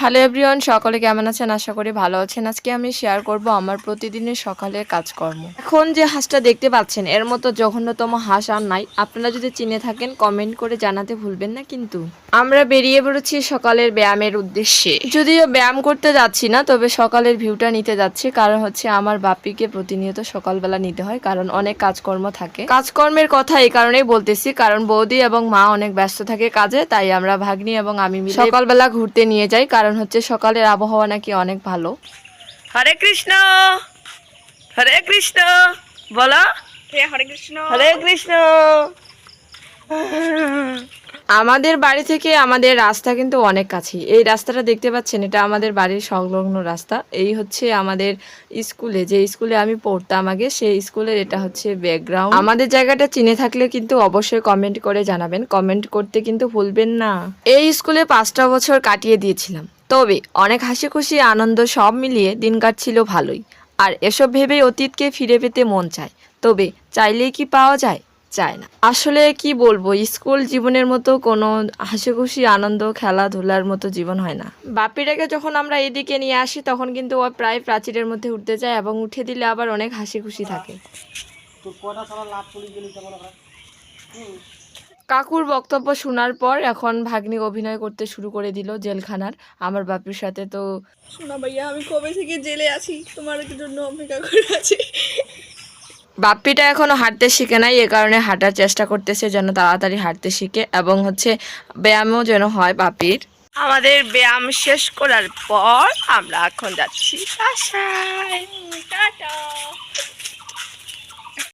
Hello everyone, সকলে কেমন আছেন? আশা করি ভালো আছেন। আজকে আমি শেয়ার করব আমার প্রতিদিনের সকালের কাজকর্ম। এখন যে হাঁসটা দেখতে পাচ্ছেন, এর মতো জঘন্যতম হাঁস আর নাই। আপনারা যদি চিনে থাকেন কমেন্ট করে জানাতে ভুলবেন না কিন্তু। আমরা বেরিয়ে পড়েছি সকালের ব্যায়ামের উদ্দেশ্যে। যদিও ব্যায়াম করতে যাচ্ছি না, তবে সকালের ভিউটা নিতে যাচ্ছি। কারণ হচ্ছে আমার বাপিকে প্রতিনিয়ত সকালবেলা নিতে হয়, কারণ অনেক কাজকর্ম থাকে। কাজকর্মের কথা এই কারণেই বলতেছি, কারণ বৌদি এবং মা অনেক ব্যস্ত থাকে কাজে, তাই আমরা ভাগ্নি এবং আমি সকালবেলা ঘুরতে নিয়ে যাই, কারণ হচ্ছে সকালের আবহাওয়া নাকি অনেক ভালো। হরে কৃষ্ণ হরে কৃষ্ণ বলো। হরে কৃষ্ণ। হরে কৃষ্ণ। আমাদের বাড়ি থেকে আমাদের রাস্তা কিন্তু অনেক কাছে এই রাস্তাটা দেখতে পাচ্ছেন এটা আমাদের বাড়ির সংলগ্ন রাস্তা। এই হচ্ছে আমাদের স্কুলে যে স্কুলে আমি পড়তাম আগে সেই স্কুলের এটা হচ্ছে ব্যাকগ্রাউন্ড আমাদের জায়গাটা চিনে থাকলে কিন্তু অবশ্যই কমেন্ট করে জানাবেন। কমেন্ট করতে কিন্তু ভুলবেন না। এই স্কুলে পাঁচটা বছর কাটিয়ে দিয়েছিলাম। তবে অনেক হাসি খুশি আনন্দ সব মিলিয়ে দিন কাটছিল ভালোই। আর এসব ভেবে অতীতকে ফিরে পেতে মন চায়। তবে চাইলেই কি পাওয়া যায়? চায় না। আসলে কি বলব, স্কুল জীবনের মতো কোনো হাসি খুশি আনন্দ, খেলাধুলার মতো জীবন হয় না। বাপিটাকে যখন আমরা এদিকে নিয়ে আসি, তখন কিন্তু ও প্রায় প্রাচীরের মধ্যে উঠতে যায় এবং উঠে দিলে আবার অনেক হাসি খুশি থাকে কাকুর বক্তব্য শোনার পর এখন ভাগ্নি অভিনয় করতে শুরু করে দিল জেলখানার। আমার বাপির সাথে তো শোনা ভাইয়া আমি কবে থেকে জেলে আছি? তোমার জন্য অপেক্ষা করে আছি। বাপ্পিটা এখনও হাঁটতে শিখে নাই এ কারণে হাঁটার চেষ্টা করতেছে যেন তাড়াতাড়ি হাঁটতে শিখে এবং হচ্ছে ব্যায়ামও যেন হয় বাপির আমাদের ব্যায়াম শেষ করার পর আমরা এখন যাচ্ছি বাসায়। টাটা